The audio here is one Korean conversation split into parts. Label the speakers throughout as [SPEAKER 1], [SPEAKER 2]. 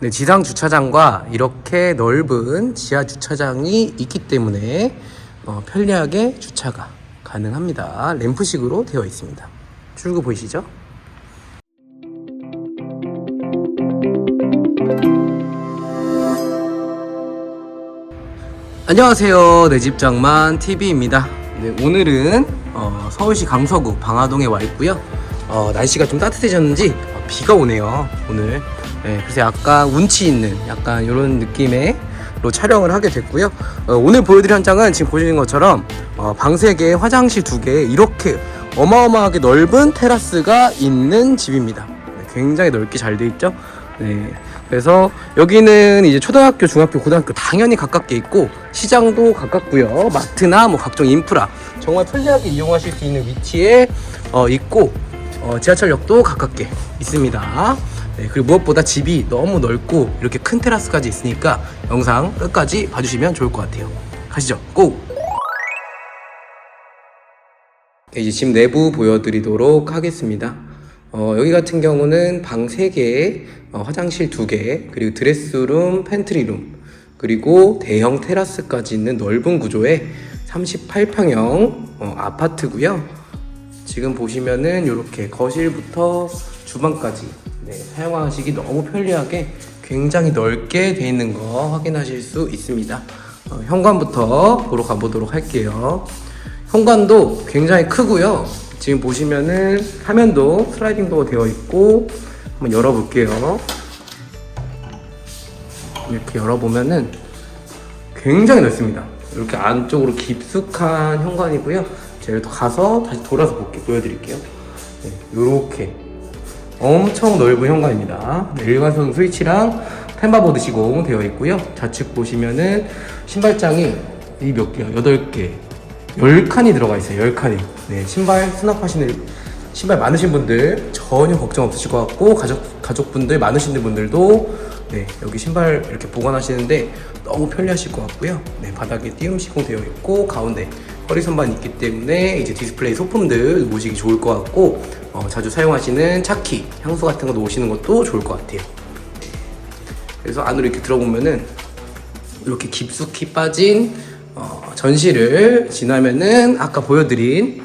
[SPEAKER 1] 네, 지상 주차장과 이렇게 넓은 지하 주차장이 있기 때문에 어, 편리하게 주차가 가능합니다. 램프식으로 되어 있습니다. 출구 보이시죠? 안녕하세요. 내 집 장만 TV입니다. 네, 오늘은 어, 서울시 강서구 방화동에 와 있고요. 어, 날씨가 좀 따뜻해졌는지 어, 비가 오네요. 오늘. 네, 그래서 약간 운치 있는 약간 이런 느낌의 로 촬영을 하게 됐고요. 어, 오늘 보여드릴 현장은 지금 보시는 것처럼 어, 방 3개, 화장실 2개 이렇게 어마어마하게 넓은 테라스가 있는 집입니다. 네, 굉장히 넓게 잘 돼 있죠. 네. 그래서 여기는 이제 초등학교, 중학교, 고등학교 당연히 가깝게 있고 시장도 가깝고요. 마트나 뭐 각종 인프라 정말 편리하게 이용하실 수 있는 위치에 어, 있고 어, 지하철역도 가깝게 있습니다. 네, 그리고 무엇보다 집이 너무 넓고 이렇게 큰 테라스까지 있으니까 영상 끝까지 봐주시면 좋을 것 같아요. 가시죠. 고! 네, 이제 집 내부 보여드리도록 하겠습니다. 어, 여기 같은 경우는 방 3개, 어, 화장실 2개, 그리고 드레스룸, 팬트리룸, 그리고 대형 테라스까지 있는 넓은 구조의 38평형 어, 아파트고요. 지금 보시면은 이렇게 거실부터 주방까지 네, 사용하시기 너무 편리하게 굉장히 넓게 돼 있는 거 확인하실 수 있습니다. 어, 현관부터 보러 가보도록 할게요. 현관도 굉장히 크고요. 지금 보시면은 화면도 슬라이딩 도어 되어 있고 한번 열어볼게요. 이렇게 열어보면은 굉장히 넓습니다. 이렇게 안쪽으로 깊숙한 현관이고요. 제가 또 가서 다시 돌아서 볼게 보여드릴게요. 네, 이렇게 엄청 넓은 현관입니다. 네, 일관성 스위치랑 템바보드 시공 되어 있고요. 좌측 보시면은 신발장이 이 몇 개요? 8개. 10칸이 들어가 있어요. 10칸이. 네, 신발 수납하시는 신발 많으신 분들 전혀 걱정 없으실 것 같고 가족 가족분들 많으신 분들도 네, 여기 신발 이렇게 보관하시는데 너무 편리하실 것 같고요. 네, 바닥에 띄움 시공되어 있고 가운데 허리 선반이 있기 때문에 이제 디스플레이 소품들 놓으시기 좋을 것 같고 어, 자주 사용하시는 차키, 향수 같은 거 놓으시는 것도 좋을 것 같아요. 그래서 안으로 이렇게 들어보면은 이렇게 깊숙이 빠진 어, 전시를 지나면은 아까 보여드린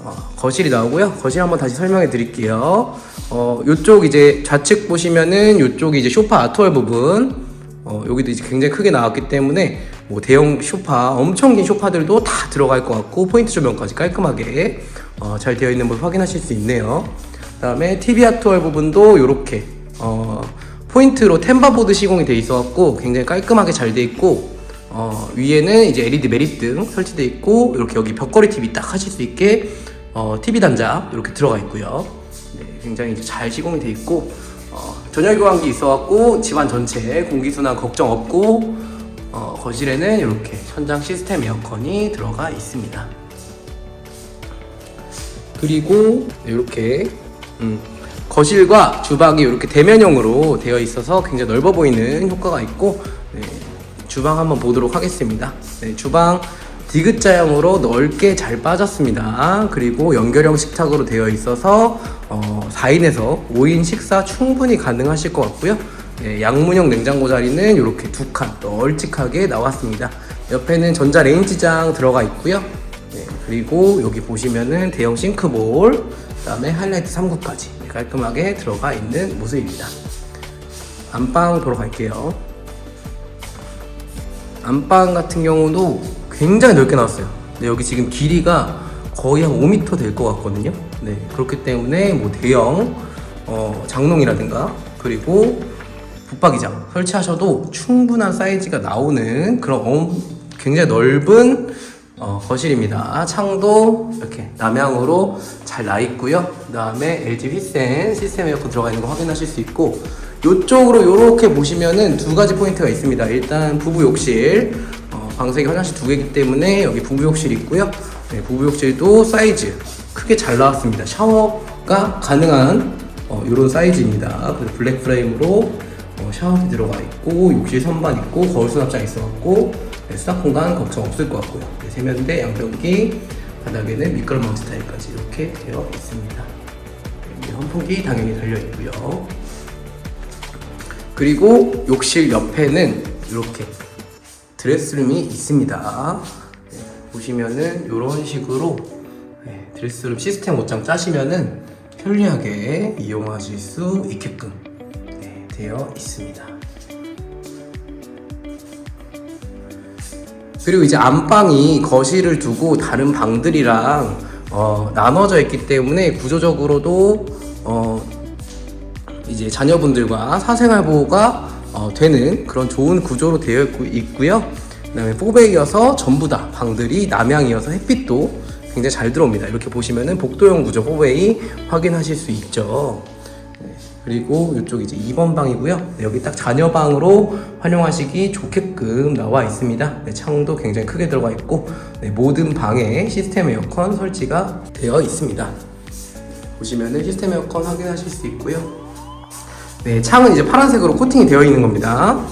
[SPEAKER 1] 어, 거실이 나오고요. 거실 한번 다시 설명해 드릴게요. 어, 요쪽 이제 좌측 보시면은 요쪽이 이제 소파 아트월 부분. 어, 여기도 이제 굉장히 크게 나왔기 때문에 뭐 대형 소파, 엄청 긴 소파들도 다 들어갈 것 같고 포인트 조명까지 깔끔하게 어, 잘 되어 있는 모습 확인하실 수 있네요. 그다음에 TV 아트월 부분도 이렇게 어, 포인트로 템바보드 시공이 돼 있어갖고 굉장히 깔끔하게 잘 돼 있고 어, 위에는 이제 LED 매립등 설치돼 있고 이렇게 여기 벽걸이 TV 딱 하실 수 있게 어, TV 단자 이렇게 들어가 있고요. 네, 굉장히 이제 잘 시공이 돼 있고 어, 전열 교환기 있어갖고 집안 전체 공기순환 걱정 없고 어, 거실에는 이렇게 천장 시스템 에어컨이 들어가 있습니다. 그리고 이렇게 음, 거실과 주방이 이렇게 대면형으로 되어 있어서 굉장히 넓어 보이는 효과가 있고 네, 주방 한번 보도록 하겠습니다. 네, 주방 디귿자형으로 넓게 잘 빠졌습니다. 그리고 연결형 식탁으로 되어 있어서 어, 4인에서 5인 식사 충분히 가능하실 것 같고요. 네, 양문형 냉장고 자리는 이렇게 두 칸 널찍하게 나왔습니다. 옆에는 전자 레인지장 들어가 있고요. 네, 그리고 여기 보시면은 대형 싱크볼, 그다음에 하이라이트 3구까지 깔끔하게 들어가 있는 모습입니다. 안방 보러 갈게요. 안방 같은 경우도 굉장히 넓게 나왔어요. 근데 여기 지금 길이가 거의 한 5m 될 것 같거든요. 네, 그렇기 때문에 뭐 대형 어, 장롱이라든가 그리고 붙박이장 설치하셔도 충분한 사이즈가 나오는 그런 엄- 굉장히 넓은 어, 거실입니다. 창도 이렇게 남향으로 잘 나 있고요. 그 다음에 LG 휘센 시스템 에어컨 들어가 있는 거 확인하실 수 있고 이쪽으로 이렇게 보시면은 두 가지 포인트가 있습니다. 일단 부부 욕실 어, 방석이 화장실 두 개이기 때문에 여기 부부 욕실 있고요. 네, 부부 욕실도 사이즈 크게 잘 나왔습니다. 샤워가 가능한 어, 이런 사이즈입니다. 그래서 블랙 프레임으로 어, 샤워기 들어가 있고 욕실 선반 있고 거울 수납장 있어갖고 네, 수납 공간 걱정 없을 것 같고요. 네, 세면대, 양변기, 바닥에는 미끄럼망 스타일까지 이렇게 되어 있습니다. 네, 선풍기 당연히 달려 있고요. 그리고 욕실 옆에는 이렇게 드레스룸이 있습니다. 네, 보시면은 이런 식으로 네, 드레스룸 시스템 옷장 짜시면은 편리하게 이용하실 수 있게끔 네, 되어 있습니다. 그리고 이제 안방이 거실을 두고 다른 방들이랑 어, 나눠져 있기 때문에 구조적으로도 어, 이제 자녀분들과 사생활 보호가 어, 되는 그런 좋은 구조로 되어 있고- 있고요. 그다음에 포백이어서 전부 다 방들이 남향이어서 햇빛도 굉장히 잘 들어옵니다. 이렇게 보시면은 복도형 구조 포백이 확인하실 수 있죠. 네, 그리고 이쪽 이제 2번 방이고요. 네, 여기 딱 자녀 방으로 활용하시기 좋게끔 나와 있습니다. 네, 창도 굉장히 크게 들어가 있고 네, 모든 방에 시스템 에어컨 설치가 되어 있습니다. 보시면은 시스템 에어컨 확인하실 수 있고요. 네, 창은 이제 파란색으로 코팅이 되어 있는 겁니다.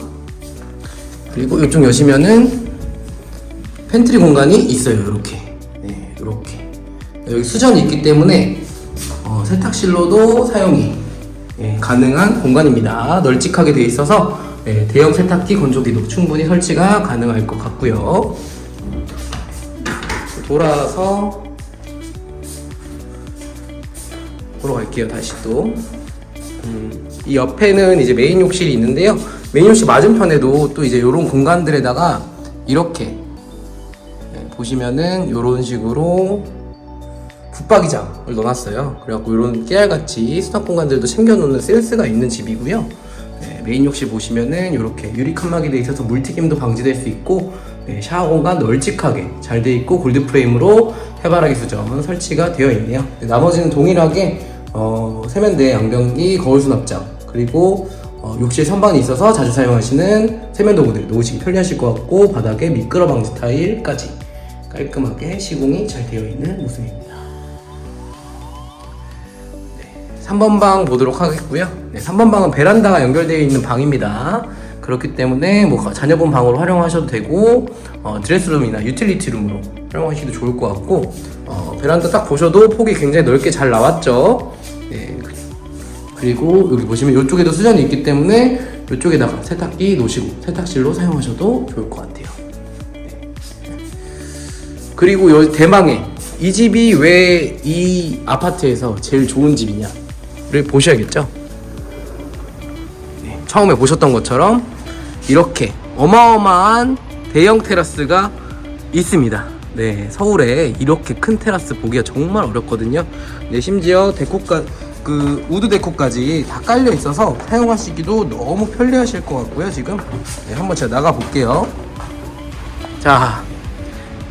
[SPEAKER 1] 그리고 이쪽 여시면은 팬트리 공간이 있어요. 이렇게. 네, 이렇게. 여기 수전이 있기 때문에 어, 세탁실로도 사용이 예, 가능한 공간입니다. 널찍하게 되어 있어서 예, 대형 세탁기, 건조기도 충분히 설치가 가능할 것 같고요. 돌아서 보러 갈게요. 다시 또. 음, 이 옆에는 이제 메인 욕실이 있는데요. 메인 욕실 맞은편에도 또 이제 이런 공간들에다가 이렇게 네, 보시면은 이런 식으로 붙박이장을 넣어놨어요. 그래갖고 이런 깨알같이 수납 공간들도 챙겨놓는 센스가 있는 집이고요. 네, 메인 욕실 보시면은 이렇게 유리 칸막이 돼 있어서 물튀김도 방지될 수 있고 네, 샤워 공간 널찍하게 잘 돼 있고 골드 프레임으로 해바라기 수전 설치가 되어 있네요. 네, 나머지는 동일하게 어, 세면대, 양변기, 거울 수납장 그리고 어, 욕실 선반이 있어서 자주 사용하시는 세면 도구들 놓으시기 편리하실 것 같고 바닥에 미끄러 방지 타일까지 깔끔하게 시공이 잘 되어 있는 모습입니다. 3번 방 보도록 하겠고요. 네, 3번 방은 베란다가 연결되어 있는 방입니다. 그렇기 때문에 뭐 자녀분 방으로 활용하셔도 되고 어, 드레스룸이나 유틸리티룸으로 활용하시기도 좋을 것 같고 어, 베란다 딱 보셔도 폭이 굉장히 넓게 잘 나왔죠. 네, 그- 그리고 여기 보시면 이쪽에도 수전이 있기 때문에 이쪽에다가 세탁기 놓으시고 세탁실로 사용하셔도 좋을 것 같아요. 그리고 요 대망의 이 집이 왜 이 아파트에서 제일 좋은 집이냐 를 보셔야겠죠. 네, 처음에 보셨던 것처럼 이렇게 어마어마한 대형 테라스가 있습니다. 네, 서울에 이렇게 큰 테라스 보기가 정말 어렵거든요. 네, 심지어 데코가 그 우드 데코까지 다 깔려 있어서 사용하시기도 너무 편리하실 것 같고요. 지금 네, 한번 제가 나가 볼게요. 자,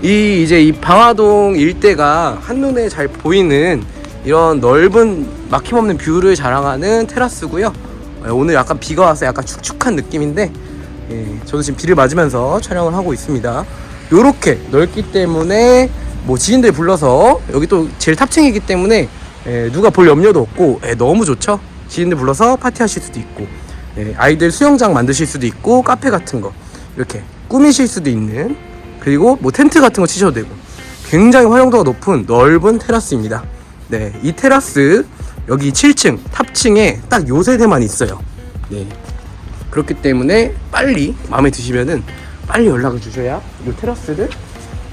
[SPEAKER 1] 이 이제 이 방화동 일대가 한눈에 잘 보이는 이런 넓은 막힘없는 뷰를 자랑하는 테라스고요. 예, 오늘 약간 비가 와서 약간 축축한 느낌인데 예, 저도 지금 비를 맞으면서 촬영을 하고 있습니다. 요렇게 넓기 때문에 뭐 지인들 불러서 여기 또 제일 탑층이기 때문에 예, 누가 볼 염려도 없고 예, 너무 좋죠. 지인들 불러서 파티하실 수도 있고 예, 아이들 수영장 만드실 수도 있고 카페 같은 거 이렇게 꾸미실 수도 있는 그리고 뭐 텐트 같은 거 치셔도 되고 굉장히 활용도가 높은 넓은 테라스입니다. 네, 이 테라스 여기 7층 탑층에 딱 요 세대만 있어요. 네. 그렇기 때문에 빨리 마음에 드시면은 빨리 연락을 주셔야 이 테라스를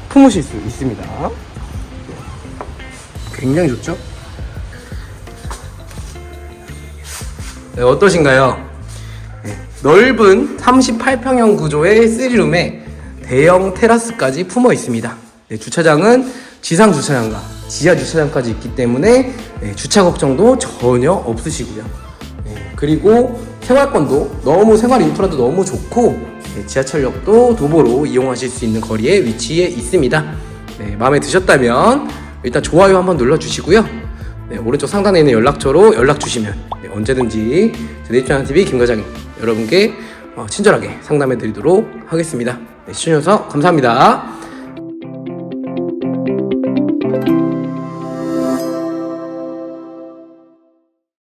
[SPEAKER 1] 품으실 수 있습니다. 네. 굉장히 좋죠? 네, 어떠신가요? 네, 넓은 38평형 구조의 3룸에 대형 테라스까지 품어 있습니다. 네, 주차장은 지상 주차장과 지하 주차장까지 있기 때문에 네, 주차 걱정도 전혀 없으시고요. 네, 그리고 생활권도 너무 생활 인프라도 너무 좋고 네, 지하철역도 도보로 이용하실 수 있는 거리에 위치해 있습니다. 네, 마음에 드셨다면 일단 좋아요 한번 눌러주시고요. 네, 오른쪽 상단에 있는 연락처로 연락 주시면 네, 언제든지 내입장한 TV 김 과장이 여러분께 어, 친절하게 상담해 드리도록 하겠습니다. 네, 시청해주셔서 감사합니다.